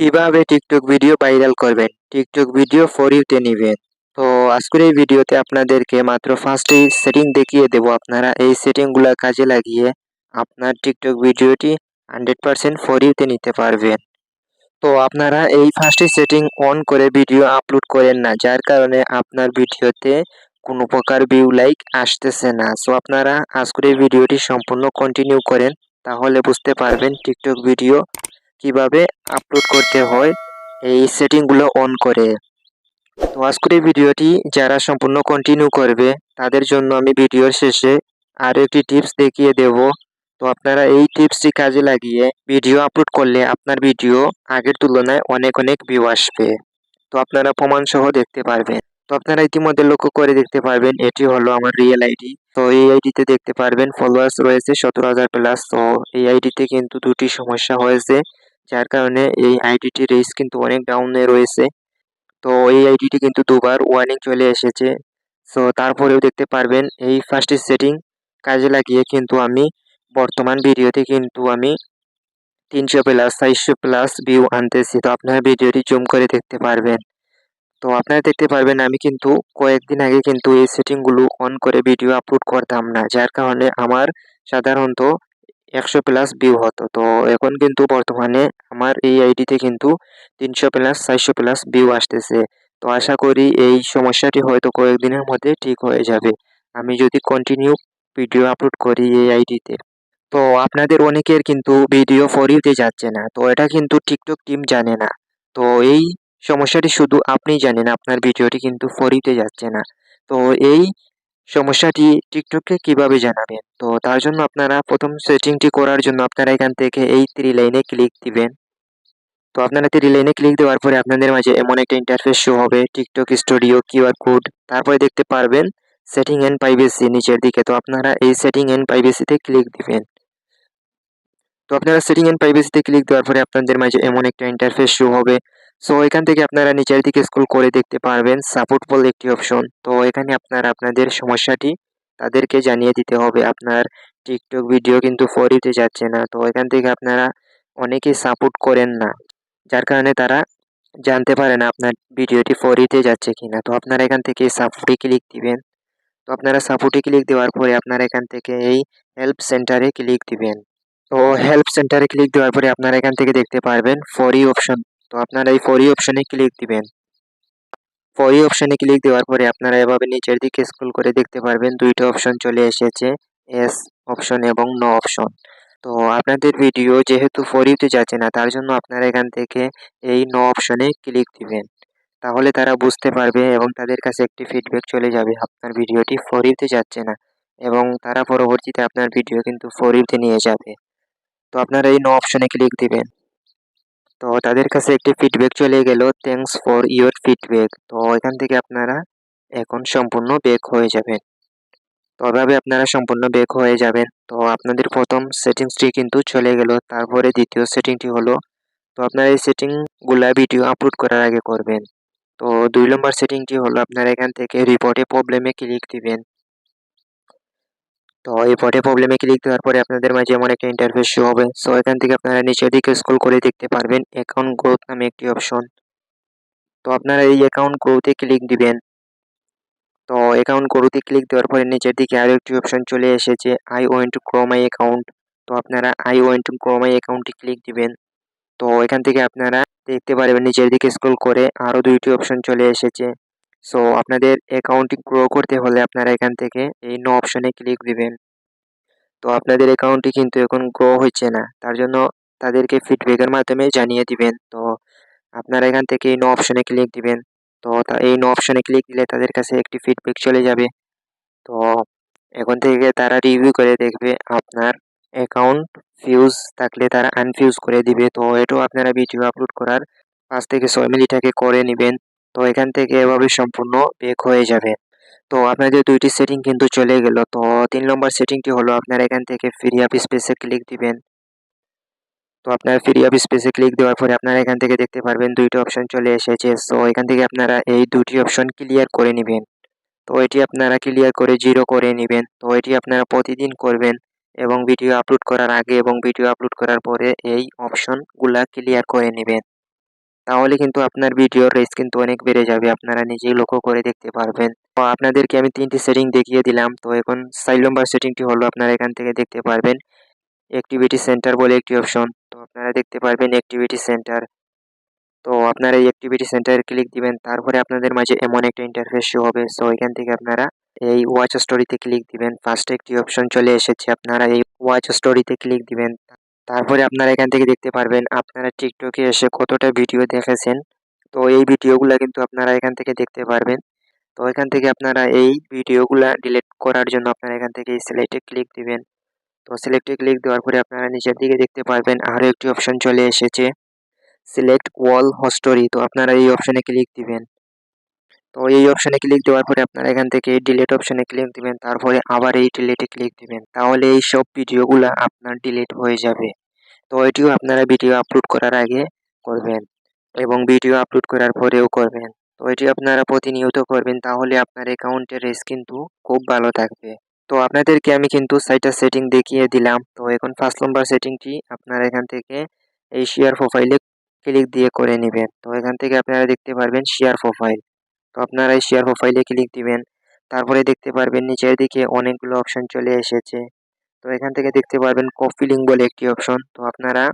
কীভাবে TikTok video viral করবেন? TikTok video for ইউতে নেবেন। তো আজকের এই ভিডিওতে আপনাদেরকে মাত্র ফার্স্টেই সেটিং দেখিয়ে দেব আপনারা। এই সেটিংগুলো কাজে লাগিয়ে আপনার টিকটক ভিডিওটি হান্ড্রেড পারসেন্ট ফর ইউতে নিতে পারবেন। তো আপনারা এই ফার্স্টে সেটিং অন করে ভিডিও আপলোড করেন না। যার কারণে আপনার ভিডিওতে কোনো প্রকার ভিউ লাইক আসতেছে না। সো আপনারা আজকের এই ভিডিওটি সম্পূর্ণ কন্টিনিউ করেন, তাহলে বুঝতে পারবেন টিকটক ভিডিও কীভাবে আপলোড করতে হয়, এই সেটিংগুলো অন করে। তো আজকের এই ভিডিওটি যারা সম্পূর্ণ কন্টিনিউ করবে, তাদের জন্য আমি ভিডিওর শেষে আরও একটি টিপস দেখিয়ে দেব। তো আপনারা এই টিপসটি কাজে লাগিয়ে ভিডিও আপলোড করলে আপনার ভিডিও আগের তুলনায় অনেক অনেক ভিউ আসবে। তো আপনারা প্রমাণ সহ দেখতে পারবেন। তো আপনারা ইতিমধ্যে লক্ষ্য করে দেখতে পারবেন, এটি হলো আমার রিয়েল আইডি তো এই আইডিতে দেখতে পারবেন ফলোয়ার্স রয়েছে সতেরো হাজার প্লাস তো এই আইডিতে কিন্তু দুটি সমস্যা হয়েছে। যার কারণে এই আইডিটির রেস কিন্তু অনেক ডাউনে রয়েছে। তো এই আইডিটি কিন্তু দুবার ওয়ার্নিং চলে এসেছে। সো তারপরেও দেখতে পারবেন এই ফার্স্টের সেটিং কাজে লাগিয়ে কিন্তু আমি বর্তমান ভিডিওতে কিন্তু আমি তিনশো প্লাস চারশো প্লাস ভিউ আনতেছি। তো আপনারা ভিডিওটি জুম করে দেখতে পারবেন। তো আপনারা দেখতে পারবেন আমি কিন্তু কয়েকদিন আগে কিন্তু এই সেটিংগুলো অন করে ভিডিও আপলোড করতাম না। যার কারণে আমার সাধারণত একশো প্লাস ভিউ হতো। তো এখন কিন্তু বর্তমানে আমার এই আইডিতে কিন্তু তিনশো প্লাস চারশো প্লাস ভিউ আসতেছে। তো আশা করি এই সমস্যাটি হয়তো কয়েকদিনের মধ্যে ঠিক হয়ে যাবে। আমি যদি কন্টিনিউ ভিডিও আপলোড করি এই আইডিতে তো। আপনাদের অনেকের কিন্তু ভিডিও ফরিতে যাচ্ছে না। তো এটা কিন্তু টিকটক টিম জানে না। তো এই সমস্যাটি শুধু আপনি জানেন, আপনার ভিডিওটি কিন্তু ফরিতে যাচ্ছে না। তো এই সমস্যাটি টিকটককে কীভাবে জানাবেন? তো তার জন্য আপনারা প্রথম সেটিংটি করার জন্য আপনারা এখান থেকে এই থ্রি লাইনে ক্লিক দিবেন। তো আপনারা থ্রি লাইনে ক্লিক দেওয়ার পরে আপনাদের মাঝে এমন একটা ইন্টারফেস শো হবে টিকটক স্টুডিও কিউআর কোড তারপরে দেখতে পারবেন সেটিং অ্যান্ড প্রাইভেসি নিচের দিকে। তো আপনারা এই সেটিং অ্যান্ড প্রাইভেসিতে ক্লিক দিবেন। তো আপনারা সেটিং অ্যান্ড প্রাইভেসিতে ক্লিক দেওয়ার পরে আপনাদের মাঝে এমন একটা ইন্টারফেস শো হবে। সো এখান থেকে আপনারা নিচের দিকে স্ক্রল করে দেখতে পারবেন সাপোর্ট বলে একটি অপশন তো, এখানে আপনারা আপনাদের সমস্যাটি তাদেরকে জানিয়ে দিতে হবে। আপনার টিকটক ভিডিও কিন্তু ফরিতে যাচ্ছে না। তো, এখান থেকে আপনারা অনেকেই সাপোর্ট করেন না। যার কারণে তারা জানতে পারে না আপনার ভিডিওটি ফরিতে যাচ্ছে কিনা। তো, আপনারা এখান থেকে সাপোর্টে ক্লিক দিবেন। তো, আপনারা সাপোর্টে ক্লিক দেওয়ার পরে আপনারা এখান থেকে এই হেল্প সেন্টারে ক্লিক দিবেন। তো হেল্প সেন্টারে ক্লিক দেওয়ার পরে আপনারা এখান থেকে দেখতে পারবেন ফরি অপশন তো আপনারা এই ফরি অপশনে ক্লিক দিবেন। ফরি অপশনে ক্লিক দেওয়ার পরে আপনারা এভাবে নিচের দিকে স্ক্রল করে দেখতে পারবেন, দুইটা অপশন চলে এসেছে এস অপশন এবং নো অপশন তো আপনাদের ভিডিও যেহেতু ফরিতে যাচ্ছে না, তার জন্য আপনারা এখান থেকে এই নো অপশনে ক্লিক দিবেন। তাহলে তারা বুঝতে পারবে এবং তাদের কাছে একটি ফিডব্যাক চলে যাবে, আপনার ভিডিওটি ফরিতে যাচ্ছে না এবং তারা পরবর্তীতে আপনার ভিডিও কিন্তু ফরিতে নিয়ে যাবে। তো আপনারা এই নো অপশনে ক্লিক দিবেন। তো তাদের কাছে একটি ফিডব্যাক চলে গেল থ্যাংকস ফর ইওর ফিডব্যাক তো এখান থেকে আপনারা এখন সম্পূর্ণ বেক হয়ে যাবেন। তো এভাবে আপনারা সম্পূর্ণ বেক হয়ে যাবেন। তো আপনাদের প্রথম সেটিংসটি কিন্তু চলে গেল, তারপরে দ্বিতীয় সেটিংটি হলো, তো আপনারা এই সেটিংগুলা ভিডিও আপলোড করার আগে করবেন। তো দুই নম্বর সেটিংটি হলো, আপনারা এখান থেকে রিপোর্টে প্রবলেমে ক্লিক দিবেন। তো এই পটে প্রবলেমে ক্লিক দেওয়ার পরে আপনাদের মাঝে এমন একটা ইন্টারফেস শো হবে। সো এখান থেকে আপনারা নিচের দিকে স্ক্রল করে দেখতে পারবেন অ্যাকাউন্ট গ্রোথ নামে একটি অপশন তো আপনারা এই অ্যাকাউন্ট গ্রোথে ক্লিক দিবেন। তো অ্যাকাউন্ট গ্রোথে ক্লিক দেওয়ার পরে নিচের দিকে আরও একটি অপশন চলে এসেছে I went to grow my account তো আপনারা I went to grow my অ্যাকাউন্টে ক্লিক দিবেন। তো এখান থেকে আপনারা দেখতে পারবেন নিচের দিকে স্ক্রল করে আরও দুইটি অপশন চলে এসেছে। সো আপনাদের অ্যাকাউন্টটি গ্রো করতে হলে আপনারা এখান থেকে এই নো অপশনে ক্লিক দিবেন। তো আপনাদের অ্যাকাউন্টটি কিন্তু এখন গ্রো হচ্ছে না। তার জন্য তাদেরকে ফিডব্যাকের মাধ্যমে জানিয়ে দিবেন। তো আপনারা এখান থেকে এই নো অপশনে ক্লিক দিবেন। তো এই নো অপশনে ক্লিক দিলে তাদের কাছে একটি ফিডব্যাক চলে যাবে। তো এখন থেকে তারা রিভিউ করে দেখবে আপনার অ্যাকাউন্ট ফিউজ থাকলে তারা আনফিউজ করে দিবে। তো এটাও আপনারা ভিডিও আপলোড করার পাঁচ থেকে ছয় মিনিট করে নেবেন। তো এখান থেকে এভাবে সম্পূর্ণ বেক হয়ে যাবে। তো আপনাদের দুইটি সেটিং কিন্তু চলে গেল, তো তিন নম্বর সেটিংটি হলো আপনারা এখান থেকে ফ্রি আপ স্পেসে ক্লিক দিবেন। তো আপনারা ফ্রি আপ স্পেসে ক্লিক দেওয়ার পরে আপনারা এখান থেকে দেখতে পারবেন দুইটি অপশন চলে এসেছে। সো এখান থেকে আপনারা এই দুটি অপশন ক্লিয়ার করে নেবেন। তো এটি আপনারা ক্লিয়ার করে জিরো করে নেবেন। তো এটি আপনারা প্রতিদিন করবেন এবং ভিডিও আপলোড করার আগে এবং ভিডিও আপলোড করার পরে এই অপশনগুলা ক্লিয়ার করে নেবেন। তাহলে কিন্তু আপনার ভিডিওর রেস কিন্তু অনেক বেড়ে যাবে। আপনারা নিজেই লক্ষ্য করে দেখতে পারবেন। তো আপনাদেরকে আমি তিনটি সেটিং দেখিয়ে দিলাম। তো এখন সাইল নম্বর সেটিংটি হলো আপনারা এখান থেকে দেখতে পারবেন। অ্যাক্টিভিটি সেন্টার বলে একটি অপশন তো আপনারা দেখতে পারবেন অ্যাক্টিভিটি সেন্টার তো আপনারা এই অ্যাক্টিভিটি সেন্টারে ক্লিক দিবেন। তারপরে আপনাদের মাঝে এমন একটা ইন্টারফেস শো হবে। সো এখান থেকে আপনারা এই ওয়াচ স্টোরিতে ক্লিক দিবেন। ফার্স্টে একটি অপশন চলে এসেছে। আপনারা এই ওয়াচ স্টোরিতে ক্লিক দিবেন। তারপরে আপনারা এখান থেকে দেখতে পারবেন আপনারা টিকটকে এসে কতটা ভিডিও দেখেছেন। তো এই ভিডিওগুলো কিন্তু আপনারা এখান থেকে দেখতে পারবেন। তো এখান থেকে আপনারা এই ভিডিওগুলো ডিলিট করার জন্য আপনারা এখান থেকে সিলেক্টে ক্লিক দিবেন। তো সিলেক্টে ক্লিক দেওয়ার পরে আপনারা নিচের দিকে দেখতে পারবেন আরও একটি অপশন চলে এসেছে। সিলেক্ট ওয়াল হস্টোরি তো আপনারা এই অপশনে ক্লিক দিবেন। তো এই অপশনে ক্লিক দেওয়ার পরে আপনারা এখান থেকে ডিলিট অপশনে ক্লিক দিবেন, তারপরে আবার এই ডিলিটে ক্লিক দিবেন। তাহলে এই সব ভিডিওগুলো আপনার ডিলিট হয়ে যাবে। তো এটিও আপনারা ভিডিও আপলোড করার আগে করবেন এবং ভিডিও আপলোড করার পরেও করবেন। তো এটি আপনারা প্রতিনিয়ত করবেন, তাহলে আপনার অ্যাকাউন্টের রেস কিন্তু খুব ভালো থাকবে। তো আপনাদেরকে আমি কিন্তু সাইটার সেটিং দেখিয়ে দিলাম। তো এখন ফার্স্ট নম্বর সেটিংটি আপনারা এখান থেকে এই শেয়ার প্রোফাইলে ক্লিক দিয়ে করে নেবেন। তো এখান থেকে আপনারা দেখতে পারবেন শেয়ার প্রোফাইল তো আপনারা শেয়ার প্রোফাইলে ক্লিক দিবেন। তারপরে দেখতে পারবেন নিচের দিকে অনেকগুলো অপশন চলে এসেছে। তো এখান থেকে দেখতে পারবেন কপি লিঙ্ক বলে একটি অপশন তো আপনারা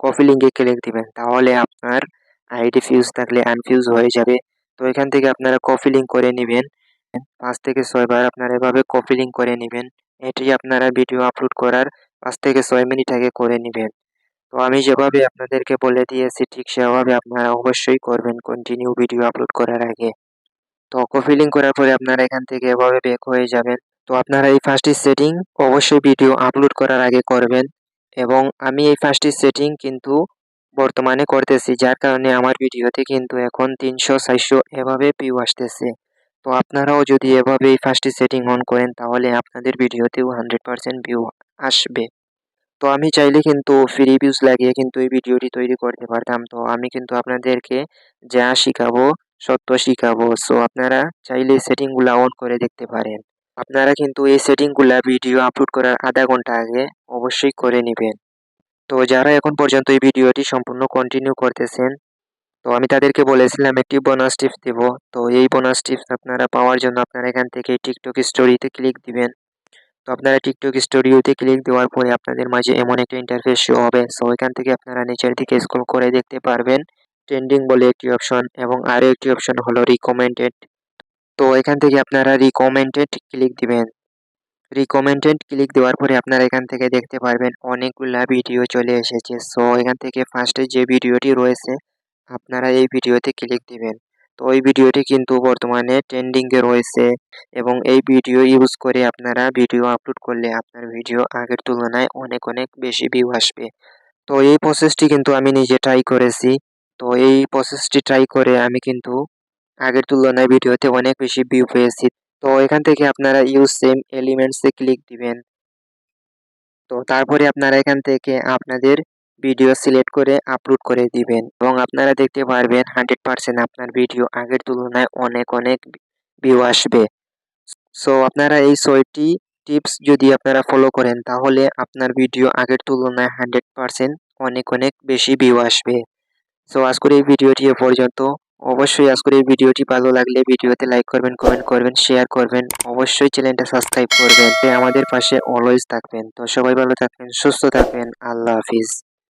কপি লিঙ্কে ক্লিক দিবেন। তাহলে আপনার আইডি ফিউজ থাকলে আনফিউজ হয়ে যাবে। তো এখান থেকে আপনারা কপি লিঙ্ক করে নেবেন। পাঁচ থেকে ছয়বার আপনারা এভাবে কপি লিঙ্ক করে নেবেন। এটি আপনারা ভিডিও আপলোড করার পাঁচ থেকে ছয় মিনিট আগে করে নেবেন। তো আমি যেভাবে আপনাদেরকে বলে দিয়েছি, ঠিক সেভাবে আপনারা অবশ্যই করবেন কন্টিনিউ ভিডিও আপলোড করার আগে। তো লিঙ্ক করার পরে আপনারা এখান থেকে এভাবে ব্যাক হয়ে যাবেন। তো আপনারা এই ফার্স্টটি সেটিং অবশ্যই ভিডিও আপলোড করার আগে করবেন এবং আমি এই ফার্স্টটি সেটিং কিন্তু বর্তমানে করতেছি, যার কারণে আমার ভিডিওতে কিন্তু এখন তিনশো, চারশো এভাবে ভিউ আসতেছে। তো আপনারাও যদি এভাবে এই ফার্স্টটি সেটিং অন করেন তাহলে আপনাদের ভিডিওতেও হান্ড্রেড পারসেন্ট ভিউ আসবে। তো আমি চাইলে কিন্তু ফ্রি ভিউজ লাগিয়ে কিন্তু এই ভিডিওটি তৈরি করতে পারতাম। তো আমি কিন্তু আপনাদেরকে যা শিখাবো সত্য শিখাবো। সো আপনারা চাইলে সেটিংগুলো অন করে দেখতে পারেন। আপনারা কিন্তু এই সেটিংগুলো ভিডিও আপলোড করার আধা ঘণ্টা আগে অবশ্যই করে নেবেন। তো, যারা এখন পর্যন্ত এই ভিডিওটি সম্পূর্ণ কন্টিনিউ করতেছেন, তো আমি তাদেরকে বলেছিলাম একটি বোনাস টিপস দেব। তো, এই বোনাস টিপস আপনারা পাওয়ার জন্য আপনারা এখান থেকে টিকটক স্টোরিতে ক্লিক দিবেন। তো, আপনারা টিকটক স্টুডিওতে ক্লিক দেওয়ার পরে আপনাদের মাঝে এমন একটা ইন্টারফেস শো হবে। সো এখান থেকে আপনারা নিচের দিকে স্ক্রল করে দেখতে পারবেন। ট্রেন্ডিং বলে একটি অপশন এবং আরও একটি অপশন হলো রিকমেন্ডেড তো এখান থেকে আপনারা রিকমেন্ডেড ক্লিক দিবেন। রিকমেন্ডেড ক্লিক দেওয়ার পরে আপনারা এখান থেকে দেখতে পারবেন অনেকগুলা ভিডিও চলে এসেছে। সো এখান থেকে ফার্স্টে যে ভিডিওটি রয়েছে, আপনারা এই ভিডিওতে ক্লিক দিবেন। তো ওই ভিডিওটি কিন্তু বর্তমানে ট্রেন্ডিংয়ে রয়েছে এবং এই ভিডিও ইউজ করে আপনারা ভিডিও আপলোড করলে আপনার ভিডিও আগের তুলনায় অনেক অনেক বেশি ভিউ আসবে। তো এই প্রসেসটি কিন্তু আমি নিজে ট্রাই করেছি। তো এই প্রসেসটি ট্রাই করে আমি কিন্তু আগের তুলনায় ভিডিওতে অনেক বেশি ভিউ পেয়েছি। তো এখান থেকে আপনারা ইউজ সেম এলিমেন্টসে ক্লিক দিবেন। তো তারপরে আপনারা এখান থেকে আপনাদের ভিডিও সিলেক্ট করে আপলোড করে দিবেন এবং আপনারা দেখতে পারবেন হান্ড্রেড পারসেন্ট আপনার ভিডিও আগের তুলনায় অনেক অনেক ভিউ আসবে। সো আপনারা এই ছয়টি টিপস যদি আপনারা ফলো করেন তাহলে আপনার ভিডিও আগের তুলনায় হান্ড্রেড পারসেন্ট অনেক অনেক বেশি ভিউ আসবে। সো আজকের এই ভিডিওটি এ পর্যন্ত। অবশ্যই আজকের এই ভিডিওটি ভালো লাগলে ভিডিওতে লাইক করবেন কমেন্ট করবেন শেয়ার করবেন। অবশ্যই চ্যানেলটা সাবস্ক্রাইব করবেন। আমাদের পাশে অলওয়েজ থাকবেন। তো সবাই ভালো থাকবেন, সুস্থ থাকবেন। আল্লাহ হাফিজ।